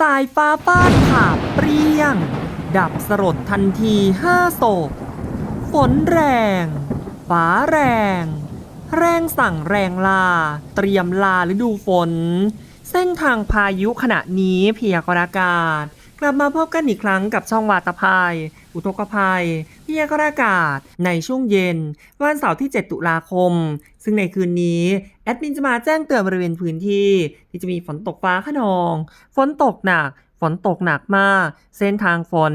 สายฟ้าฟาดผ่าเปรี้ยง ดับสลดทันทีห้าศพ ฝนแรง ฟ้าแรง แรงสั่งแรงลา เตรียมลาฤดูฝน เส้นทางพายุขณะนี้เพียากรากาศ กลับมาพบกันอีกครั้งกับช่องวาตภัย อุทกภัยพยากรากาศในช่วงเย็น วันเสาร์ที่ 7 ตุลาคม ซึ่งในคืนนี้ แอดมินจะมาแจ้งเตือนบริเวณพื้นที่ ที่จะมีฝนตกฟ้าขนอง ฝนตกหนัก ฝนตกหนักมาก เส้นทางฝน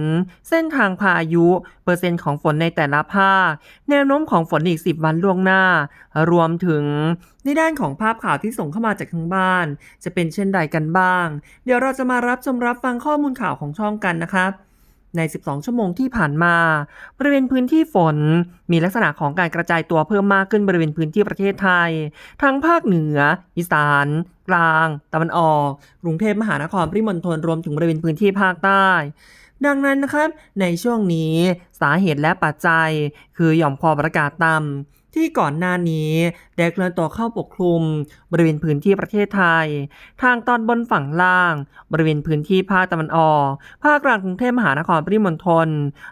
เส้นทางพายุ เปอร์เซ็นต์ของฝนในแต่ละภาค แนวโน้มของฝนอีก 10 วันล่วงหน้า รวมถึงในด้านของภาพข่าวที่ส่งเข้ามาจากทางบ้าน จะเป็นเช่นใดกันบ้าง เดี๋ยวเราจะมารับชมรับฟังข้อมูลข่าวของช่องกันนะครับ ใน 12 ชั่วโมงที่ผ่านมา บริเวณพื้นที่ฝน มีลักษณะของการกระจายตัวเพิ่มมากขึ้นบริเวณพื้นที่ประเทศไทย ทั้งภาคเหนือ อีสาน กลาง ตะวันออก กรุงเทพมหานครปริมณฑลรวมถึงบริเวณพื้นที่ภาคใต้ดังนั้นนะครับในช่วงนี้สาเหตุและปัจจัย คือหย่อมความกดอากาศต่ำ ที่ก่อนหน้านี้ได้เคลื่อนตัวเข้าปกคลุม บริเวณพื้นที่ประเทศไทย ทางตอนบนฝั่งล่าง บริเวณพื้นที่ภาคตะวันออก ภาคกลางกรุงเทพมหานครปริมณฑล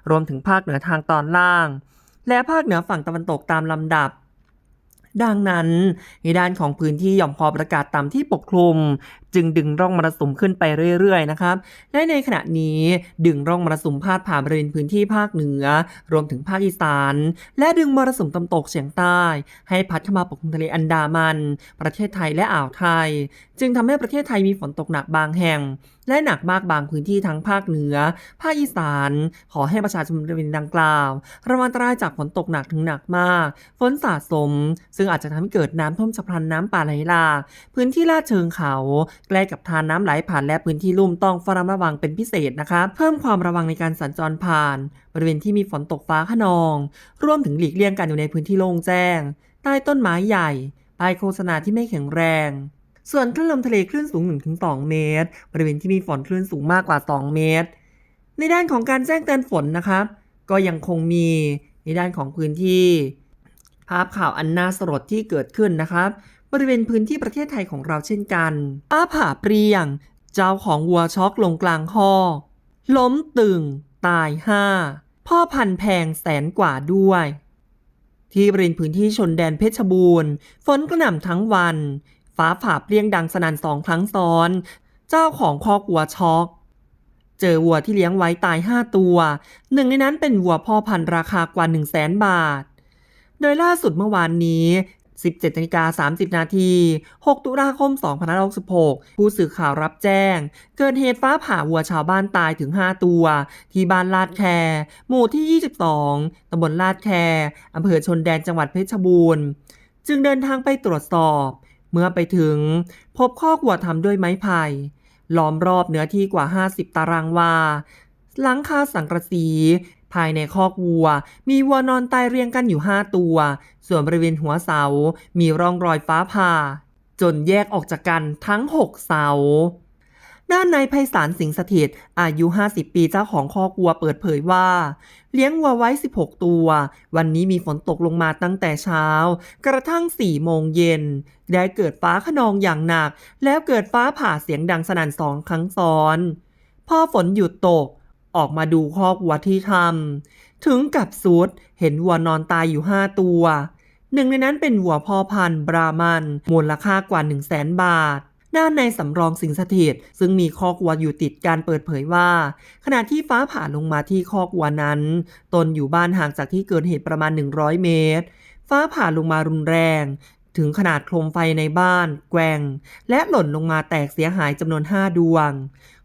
รวมถึงภาคเหนือทางตอนล่าง และภาคเหนือฝั่งตะวันตกตามลำดับ ดังนั้นในด้านของพื้นที่หย่อมความประกาศต่ำที่ปกคลุม จึงดึงร่องมรสุมขึ้นไปเรื่อยๆนะครับและในขณะนี้ดึงร่องมรสุมพาดผ่านบริเวณพื้นที่ภาคเหนือ รวมถึงภาคอีสาน และดึงมรสุมตะวันตกเฉียงใต้ ให้พัดเข้ามาปกคลุมทะเลอันดามัน ประเทศไทยและอ่าวไทย จึงทำให้ประเทศไทยมีฝนตกหนักบางแห่ง และหนักมากบางพื้นที่ทั้งภาคเหนือ ภาคอีสาน ขอให้ประชาชนบริเวณดังกล่าว ระวังอันตรายจากฝนตกหนักถึงหนักมาก ฝนสะสม ซึ่งอาจจะทำให้เกิดน้ำท่วมฉับพลันน้ำป่าไหลหลากพื้นที่ลาดเชิงเขาใกล้กับทานน้ำไหลผ่านและพื้นที่ลุ่มต้องเฝ้าระมัดระวังเป็นพิเศษนะครับเพิ่มความระวังในการสัญจรผ่าน บริเวณที่มีฝนตกฟ้าขนองรวมถึงหลีกเลี่ยงการอยู่ในพื้นที่โล่งแจ้ง ใต้ต้นไม้ใหญ่ป้ายโฆษณาที่ไม่แข็งแรง ส่วนคลื่นลมทะเลคลื่นสูง 1-2 เมตร บริเวณที่มีฝนคลื่นสูงมากกว่า 2 เมตร ในด้านของการแจ้งเตือนฝนนะครับก็ยังคงมีในด้านของพื้นที่ ภาพข่าวอันน่าสลดที่เกิดขึ้นนะครับ บริเวณพื้นที่ประเทศไทยของเราเช่นกันอาผ่าเปรียง เจ้าของวัวช็อกลงกลางคอล้มตึง ตายห้าพ่อพันธุ์แพงแสนกว่าด้วยที่บริเวณพื้นที่ชนแดนเพชรบูรณ์ ฝนกระหน่ำทั้งวัน ฟ้าผ่าเปรี้ยงดังสนั่นสองครั้งซ้อน เจ้าของคอกวัวช็อกเจอวัวที่เลี้ยงไว้ตาย 5 ตัว หนึ่งในนั้นเป็นวัวพ่อพันธุ์ราคากว่า 1 0 0 0 0แสนบาท โดยล่าสุดเมื่อวานนี้ 17นาฬิกา30 นาที 6 ตุลาคม 2566 ผู้สื่อข่าวรับแจ้ง เกิดเหตุฟ้าผ่าวัวชาวบ้านตายถึง 5 ตัว ที่บ้านลาดแค หมู่ที่ 22 ตำบลลาดแค อำเภอชนแดนจังหวัดเพชรบูรณ์ จึงเดินทางไปตรวจสอบ เมื่อไปถึงพบคอกวัวทำด้วยไม้ไผ่ล้อมรอบเนื้อที่กว่า 50 ตารางวา หลังคาสังกะสี ภายในคอกวัว มีวัวนอนตายเรียงกันอยู่ 5 ตัว ส่วนบริเวณหัวเสา มีร่องรอยฟ้าผ่า จนแยกออกจากกันทั้ง 6 เสา ด้านนายไพศาลสิงห์สถิตอายุ 50 ปีเจ้าของคอกวัวเปิดเผยว่า เลี้ยงวัวไว้ 16 ตัว วันนี้มีฝนตกลงมาตั้งแต่เช้า กระทั่ง 4 โมงเย็น ได้เกิดฟ้าขนองอย่างหนัก แล้วเกิดฟ้าผ่าเสียงดังสนั่นสองครั้งซ้อน พอฝนหยุดตกออกมาดูคอกวัวที่ทำถึงกับสุดเห็นวัวนอนตายอยู่ 5 ตัว หนึ่งในนั้นเป็นวัวพ่อพันธุ์บรามันมูลค่ากว่า 1 0 0 0 0แสนบาท ด้านในสำรองสิงสถิต ซึ่งมีคอกวัวอยู่ติดการเปิดเผยว่า ขณะที่ฟ้าผ่าลงมาที่คอกวัวนั้น ตนอยู่บ้านห่างจากที่เกิดเหตุประมาณ 100 เมตร ฟ้าผ่าลงมารุนแรงถึงขนาดโคมไฟในบ้าน แกว่ง และหล่นลงมาแตกเสียหายจำนวน 5 ดวง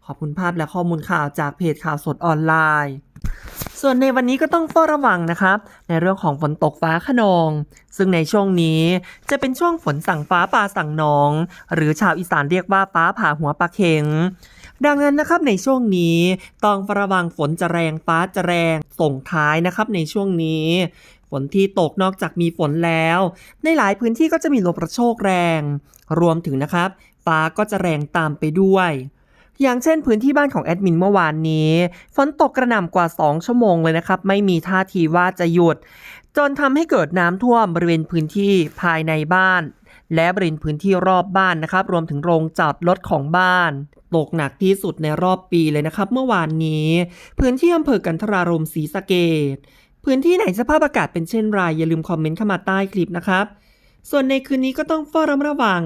ขอบคุณภาพและข้อมูลข่าวจากเพจข่าวสดออนไลน์ ส่วนในวันนี้ก็ต้องเฝ้าระวังนะครับ ในเรื่องของฝนตกฟ้าขนอง ซึ่งในช่วงนี้จะเป็นช่วงฝนสั่งฟ้าป่าสั่งหนอง หรือชาวอีสานเรียกว่าฟ้าผ่าหัวปลาเข็ง ดังนั้นนะครับในช่วงนี้ต้องระวังฝนจะแรงฟ้าจะแรงส่งท้ายนะครับในช่วงนี้ฝนที่ตกนอกจากมีฝนแล้ว ในหลายพื้นที่ก็จะมีลมกระโชกแรง รวมถึงนะครับ ฟ้าก็จะแรงตามไปด้วย อย่างเช่นพื้นที่บ้านของแอดมินเมื่อวานนี้ ฝนตกกระหน่ำกว่า 2 ชั่วโมงเลยนะครับ ไม่มีท่าทีว่าจะหยุด จนทำให้เกิดน้ำท่วมบริเวณพื้นที่ภายในบ้าน และบริเวณพื้นที่รอบบ้านนะครับ รวมถึงโรงจอดรถของบ้าน ตกหนักที่สุดในรอบปีเลยนะครับ เมื่อวานนี้ พื้นที่อำเภอกันทรารมศรีสะเกดพื้นที่ไหนสภาพอากาศเป็นเช่นไรอย่าลืมคอมเมนต์เข้ามาใต้คลิปนะครับ ส่วนในคืนนี้ก็ต้องเฝ้าระมัดระวัง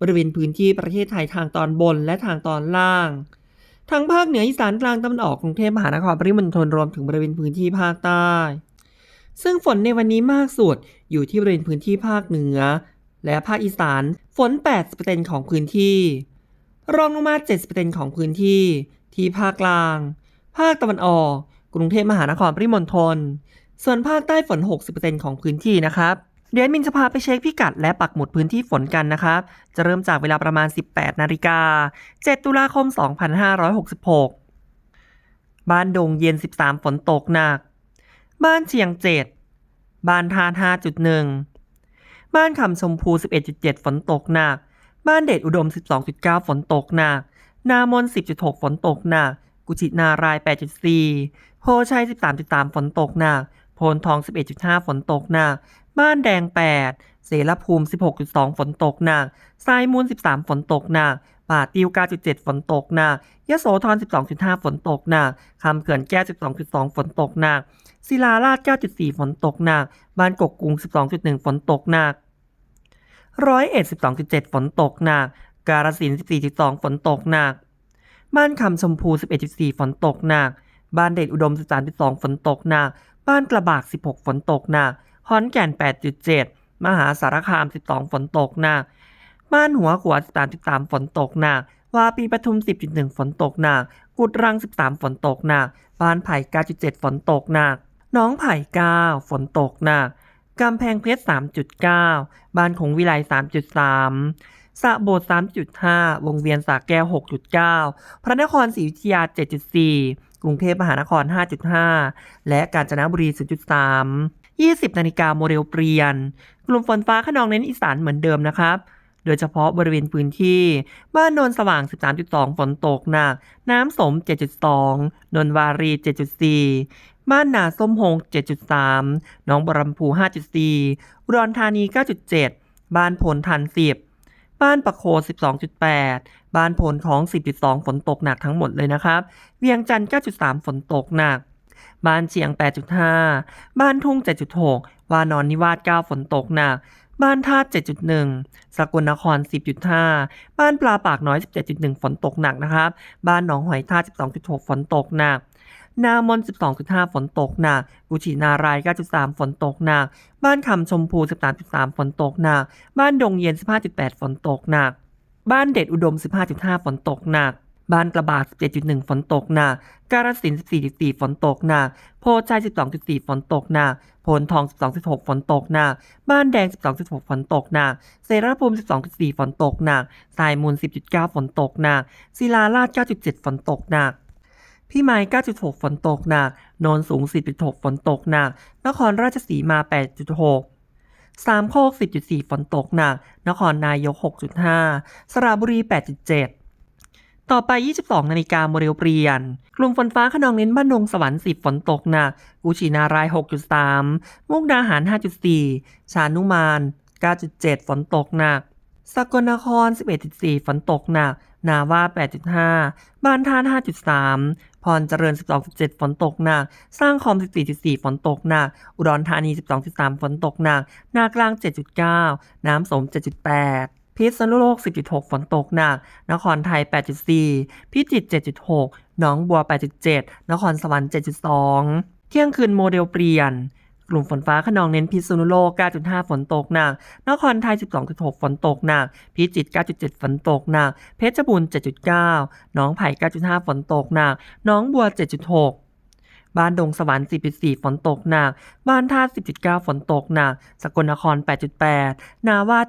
บริเวณพื้นที่ประเทศไทยทางตอนบนและทางตอนล่างทางภาคเหนืออีสานกลางตะวันออกกรุงเทพมหานครปริมณฑลรวมถึงบริเวณพื้นที่ภาคใต้ ซึ่งฝนในวันนี้มากสุดอยู่ที่บริเวณพื้นที่ภาคเหนือ และภาคอีสานฝน 80%ของพื้นที่ รองลงมา 70%ของพื้นที่ ที่ภาคกลาง ภาคตะวันออก กรุงเทพมหานครปริมณฑลส่วนภาคใต้ฝน 60%ของพื้นที่นะครับ เดี๋ยวมินจะพาไปเช็คพิกัดและปักหมุดพื้นที่ฝนกันนะครับ จะเริ่มจากเวลาประมาณ 18 นาฬิกา 7 ตุลาคม 2566 บ้านดงเย็น 13 ฝนตกหนัก บ้านเชียง 7 บ้านทาน 5.1 บ้านคำชมพู 11.7 ฝนตกหนัก บ้านเดชอุดม 12.9 ฝนตกหนัก นามน 10.6 ฝนตกหนัก กุชินาราย 8.4 โพชัย 13.3 ฝนตกหนัก พนทอง 11.5 ฝนตกหนัก บ้านแดง 8 เสรภูมิ 16.2 ฝนตกหนักทรายมูล 13 ฝนตกหนัก ป่าติว 9.7 ฝนตกหนัก ยโสธร 12.5 ฝนตกหนัก คำเขื่อนแก้ว 12.2 ฝนตกหนัก ศิลาราช 9.4 ฝนตกหนัก บ้านกกกุง 12.1 ฝนตกหนัก ร้อยเอ็ด 12.7 ฝนตกหนัก กาฬสินธุ์14.2 ฝนตกหนัก บ้านคำชมพู 11.4 ฝนตกหนัก บ้านเดชอุดม 13.2 ฝนตกหนัก บ้านกระบาก 16 ฝนตกหนักฮอนแก่น 8.7 มหาสารคาม 12 ฝนตกหนักบ้านหัวขวา13.3 ฝนตกหนักวาปีปทุม 10.1 ฝนตกหนัก กุดรัง 13 ฝนตกหนักบ้านไผ่9.7 ฝนตกหนักน้องไผ่9ฝนตกหนักกำแพงเพชร 3.9 บ้านของวิไล 3.3 สะโบด3.5 วงเวียนสาแก้ว 6.9 พระนครศรีอยุธยา 7.4 กรุงเทพมหานคร 5.5 และกาญจนบุรี 0.3 20 นาฬิกาโมเดลเปลี่ยน กลุ่มฝนฟ้าขนองเน้นอีสานเหมือนเดิมนะครับ โดยเฉพาะบริเวณพื้นที่ บ้านโนนสว่าง 13.2 ฝนตกหนัก น้ำสม 7.2 นนวารี 7.4 บ้านนาส้มหง 7.3 น้องบรมพู 5.4 อุดรธานี 9.7 บ้านพลทัน 10 บ้านปะโค 12.8 บ้านพลของ 10.2 ฝนตกหนักทั้งหมดเลยนะครับ เวียงจันทร์ 9.3 ฝนตกหนัก บ้านเชียง 8.5 บ้านทุ่ง 7.6 วานอนนิวาส 9 ฝนตกหนัก บ้านธาตุ7.1 สกลนคร 10.5 บ้านปลาปากน้อย 17.1 ฝนตกหนักนะครับ บ้านหนองหอยทา12.6 ฝนตกหนัก นามน 12.5 ฝนตกหนักกุชินาราย 9.3 ฝนตกหนัก บ้านคำชมพู 13.3 ฝนตกหนัก บ้านดงเย็น 15.8 ฝนตกหนัก บ้านเด็ดอุดม 15.5 ฝนตกหนัก บ้านกระบาก17.1 ฝนตกหนัก กาฬสิน14.4 ฝนตกหนัก โพชัย12.4 ฝนตกหนัก โพนทอง 12.6 ฝนตกหนัก บ้านแดง 12.6 ฝนตกหนักเสราภูมิ 12.4 ฝนตกหนัก สายมูล 10.9 ฝนตกหนัก ศิลาราช9.7 ฝนตกหนัก พี่ไม้ 9.6 ฝนตกหนัก นนสูง 10.6 ฝนตกหนัก นครราชสีมา 8.6 สามโคก 10.4 ฝนตกหนัก นครนายก 6.5 สระบุรี 8.7 ต่อไป 22 นาฬิกาโมเดลเปลี่ยน กลุ่มฝนฟ้าขนองเน้นบ้านดงสวรรค์ 10 ฝนตกหนัก กุชินาราย 6.3 มุกดาหาร 5.4 ชานุมาน 9.7 ฝนตกหนัก สกลนคร 11.4 ฝนตกหนัก นาว่า 8.5 บ้านท่าน5.3 พรเจริญ 12.7 ฝนตกหนัก สร้างคอม 14.4 ฝนตกหนัก อุดรธานี 12.3 ฝนตกหนัก นากลาง 7.9 น้ำสม 7.8พิษณุโลก 10.6 ฝนตกหนัก นครไทย 8.4 พิจิตร 7.6 หนองบัว 8.7 นครสวรรค์ 7.2 เที่ยงคืนโมเดลเปลี่ยน กลุ่มฝนฟ้าขนองเน้นพิษณุโลก 9.5 ฝนตกหนัก นครไทย 12.6 ฝนตกหนัก พิจิตร 9.7 ฝนตกหนัก เพชรบูรณ์ 7.9 น้องไผ่ 9.5 ฝนตกหนัก น้องบัว 7.6บ้านดงสวรรค์ 10.4 ฝนตกหนัก บ้านท่า 10.9 ฝนตกหนัก สกลนคร 8.8 นาว่า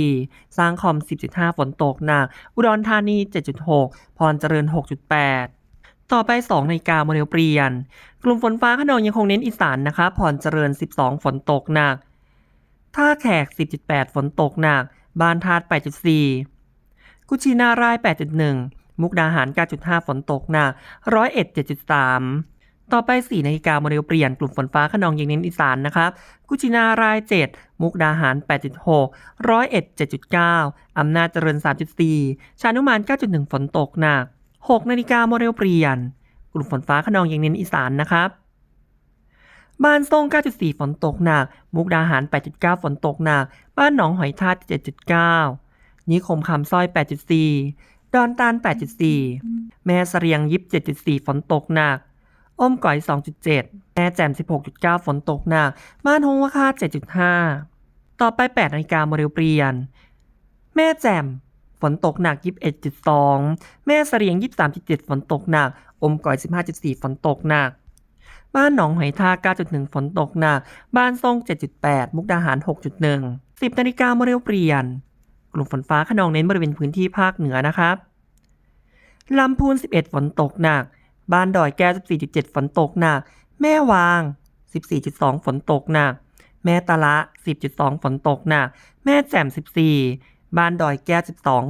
7.4 สร้างคอม 10.5 ฝนตกหนัก อุดรธานี 7.6 พรเจริญ 6.8 ต่อไป2นาฬิกาโมเดลเปลี่ยน กลุ่มฝนฟ้าขนองยังคงเน้นอีสานนะคะพรเจริญ 12 ฝนตกหนัก ท่าแขก 10.8 ฝนตกหนัก บานธาตุ8.4 กุชินาราย 8.1 มุกดาหาร 9.5 ฝนตกหนัก ร้อยเอ็ด 7.3 ต่อไป 4 นาฬิกาโมเดลเปลี่ยน กลุ่มฝนฟ้าขนองยังเน้นอีสานนะครับ กุชินาราย 7 มุกดาหาร 8.6 ร้อยเอ็ด 7.9 อำนาจเจริญ 3.4 ชานุมาน 9.1 ฝนตกหนัก 6 นาฬิกาโมเดลเปลี่ยน กลุ่มฝนฟ้าขนองยังเน้นอีสานนะครับบ้านทรง 9.4 ฝนตกหนัก มุกดาหาร 8.9 ฝนตกหนัก บ้านหนองหอยทาก7.9 นิคมคำสร้อย 8.4 ดอนตาล 8.4 แม่เสรียงยิบ7.4 ฝนตกหนัก อ้อมก๋อย 2.7 แม่แจ่ม 16.9 ฝนตกหนัก บ้านฮงวะคา7.5 ต่อไป 8 นาฬิกาโมเดลเปลี่ยน แม่แจ่ม ฝนตกหนัก 21.2 แม่เสรียง 23.7 ฝนตกหนัก อมก๋อย 15.4 ฝนตกหนัก บ้านหนองหอยทาก9.1 ฝนตกหนัก บ้านทรง 7.8 มุกดาหาร 6.1 10นาฬิกาโมเดลเปลี่ยน กลุ่มฝนฟ้าขนองเน้นบริเวณพื้นที่ภาคเหนือนะครับลำพูน 11 ฝนตกหนัก บ้านดอยแก้ว 14.7 ฝนตกหนัก แม่วาง 14.2 ฝนตกหนัก แม่ตะละ 10.2 ฝนตกหนัก แม่แจ่ม 14 บ้านดอยแก้ว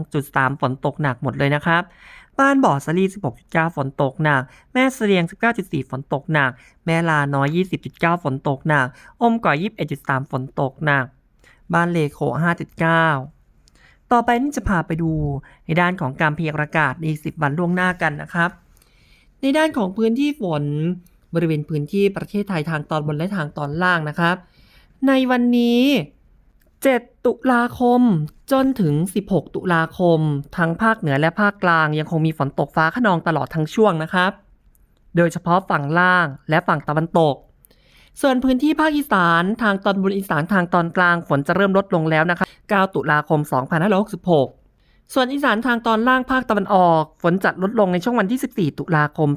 12.3 ฝนตกหนักหมดเลยนะครับ บ้านบ่อสลี 16.9 ฝนตกหนัก แม่เสลียง 19.4 ฝนตกหนัก แม่ลาน้อย 20.9 ฝนตกหนัก อมก่อย 21.3 ฝนตกหนัก บ้านเลโค 5.9ต่อไปนี่จะพาไปดูในด้านของการพยากรณ์อากาศใน 10 วันล่วงหน้ากันนะครับ ในด้านของพื้นที่ฝนบริเวณพื้นที่ประเทศไทยทางตอนบนและทางตอนล่างนะครับ ในวันนี้ 7 ตุลาคม จนถึง 16 ตุลาคม ทั้งภาคเหนือและภาคกลางยังคงมีฝนตกฟ้าขนองตลอดทั้งช่วงนะครับ โดยเฉพาะฝั่งล่างและฝั่งตะวันตก ส่วนพื้นที่ภาคอีสานทางตอนบนอีสานทางตอนกลางฝนจะเริ่มลดลงแล้วนะครับ9ตุลาคม 2566ส่วนอีสานทางตอนล่างภาคตะวันออก ฝนจะลดลงในช่วงวันที่ 14 ตุลาคม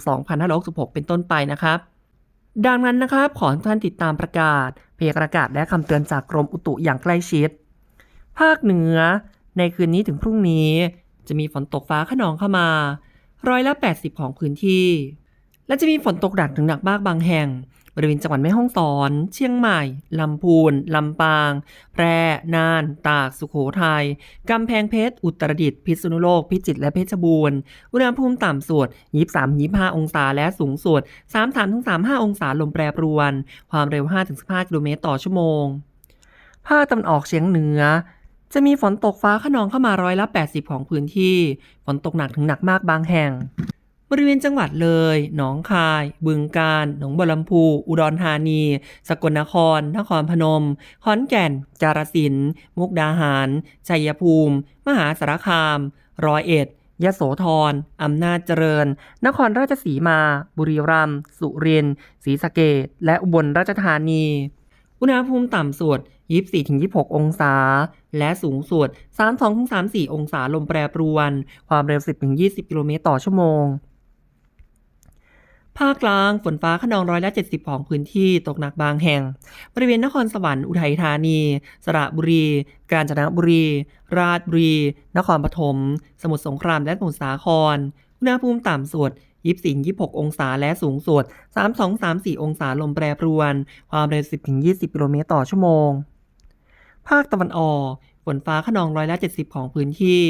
2566 เป็นต้นไปนะครับ ดังนั้นนะครับขอท่านติดตามประกาศ เพยประกาศและคำเตือนจากกรมอุตุอย่างใกล้ชิด ภาคเหนือ ในคืนนี้ถึงพรุ่งนี้ จะมีฝนตกฟ้าขนองเข้ามาร้อยละ 80 ของพื้นที่ และจะมีฝนตกหนักถึงหนักมากบางแห่ง บริเวณจังหวัดแม่ฮ่องสอน เชียงใหม่ ลำพูน ลำปาง แพร่ น่าน ตาก สุโขทัย กำแพงเพชร อุตรดิตถ์ พิษณุโลก พิจิตร และเพชรบูรณ์ อุณหภูมิต่ำสุด23 25 องศา และสูงสุด 33 35 องศา ลมแปรปรวน ความเร็ว 5-15 กิโลเมตรต่อชั่วโมง ภาคตะวันออกเฉียงเหนือจะมีฝนตกฟ้าขนองเข้ามาร้อยละ 80 ของพื้นที่ ฝนตกหนักถึงหนักมากบางแห่ง บริเวณจังหวัดเลย หนองคาย บึงกาฬ หนองบัวลำพู อุดรธานี สกลนคร นครพนม ขอนแก่น จารสิน มุกดาหาร ชัยภูมิ มหาสารคาม ร้อยเอ็ดยโสธร อำนาจเจริญ นครราชสีมา บุรีรัมย์ สุรินทร์ ศรีสะเกษและอุบลราชธานี อุณหภูมิต่ำสุด 24-26 องศา และสูงสุด 32-34 องศาลมแปรปรวน ความเร็ว 10-20 กิโลเมตรต่อชั่วโมง ภาคกลางฝนฟ้าขนองร้อยละ70 ของพื้นที่ตกหนักบางแห่ง บริเวณนครสวรรค์อุทัยธานี สระบุรี กาญจนบุรี ราชบุรี นครปฐมสมุทรสงครามและสมุทรสาครอุณหภูมิต่ำสุด24-26 องศาและสูงสุด 32-34 องศาลมแปรปรวน ความเร็ว 10-20 กิโลเมตรต่อชั่วโมง ภาคตะวันออก ฝนฟ้าขนองร้อยละ 70 ของพื้นที่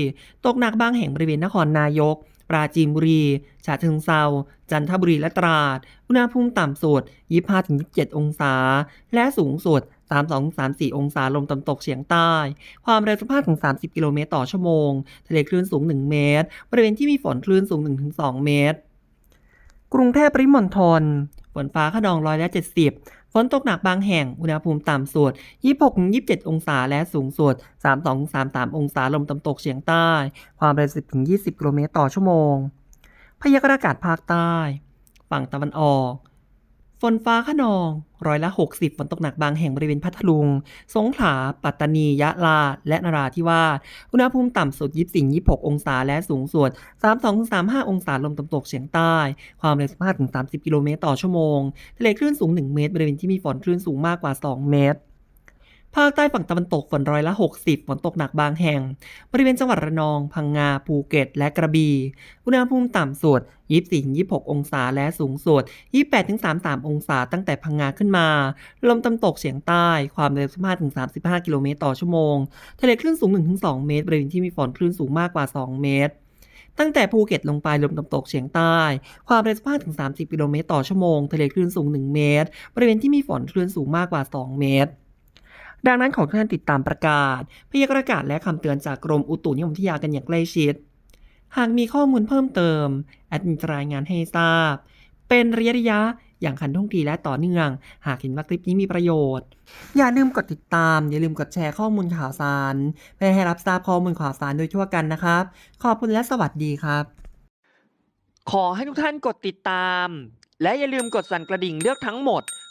ตกหนักบางแห่งบริเวณนครนายก ปราจีนบุรีฉะเชิงเซาจันทบุรีและตราด อุณหภูมิต่ำสุด 25-27 องศา และสูงสุด 32-34 องศาลมตะวันตกเฉียงใต้ ความเร็ว15-30 กิโลเมตรต่อชั่วโมง ทะเลคลื่นสูง 1 เมตร บริเวณที่มีฝนคลื่นสูง 1-2 เมตร กรุงเทพปริมณฑลฝนฟ้าขนองร้อยละ 70 ฝนตกหนักบางแห่ง อุณหภูมิต่ำสุด 26-27 องศา และสูงสุด 32-33 องศา ลมตะวันตกเฉียงใต้ ความเร็ว 10-20 กิโลเมตรต่อชั่วโมง พยากรณ์อากาศภาคใต้ ฝั่งตะวันออก ฝนฟ้าขนอง ร้อยละ 60 ฝนตกหนักบางแห่งบริเวณพัทลุง สงขลา ปัตตานี ยะลา และนราธิวาส อุณหภูมิต่ำสุด 24-26 องศา และสูงสุด 32-35 องศา ลมตะวันตกเฉียงใต้ ความเร็ว 15-30 กิโลเมตรต่อชั่วโมง ทะเลคลื่นสูง 1 เมตร บริเวณที่มีฝนคลื่นสูงมากกว่า 2 เมตร ภาคใต้ฝั่งตะวันตกฝนร้อยละ 60 ฝนตกหนักบางแห่ง บริเวณจังหวัดระนอง พังงา ภูเก็ต และกระบี่ อุณหภูมิต่ำสุด 24-26 องศา และสูงสุด 28-33 องศา ตั้งแต่พังงาขึ้นมา ลมตะวันตกเฉียงใต้ ความเร็ว 15-35 กิโลเมตรต่อชั่วโมง ทะเลคลื่นสูง 1-2 เมตร บริเวณที่มีฝนคลื่นสูงมากกว่า 2 เมตรตั้งแต่ภูเก็ตลงไปลมตะวันตกเฉียงใต้ ความเร็ว15ถึง 30 กิโลเมตรต่อชั่วโมง ทะเลคลื่นสูง 1 เมตร บริเวณที่มีฝนคลื่นสูงมากกว่า 2 เมตร ดังนั้นขอทุกท่านติดตามประกาศ พยากรณ์อากาศและคำเตือนจากกรมอุตุนิยมวิทยากันอย่างใกล้ชิด หากมีข้อมูลเพิ่มเติมแอดมินจะรายงานให้ทราบ เป็นระยะระยะอย่างขันท่วงทีและต่อเนื่อง หากเห็นว่าคลิปนี้มีประโยชน์ อย่าลืมกดติดตาม อย่าลืมกดแชร์ข้อมูลข่าวสารเพื่อให้รับทราบข้อมูลข่าวสารโดยทั่วกันนะครับ ขอบคุณและสวัสดีครับ ขอให้ทุกท่านกดติดตาม และอย่าลืมกดสั่นกระดิ่งเลือกทั้งหมด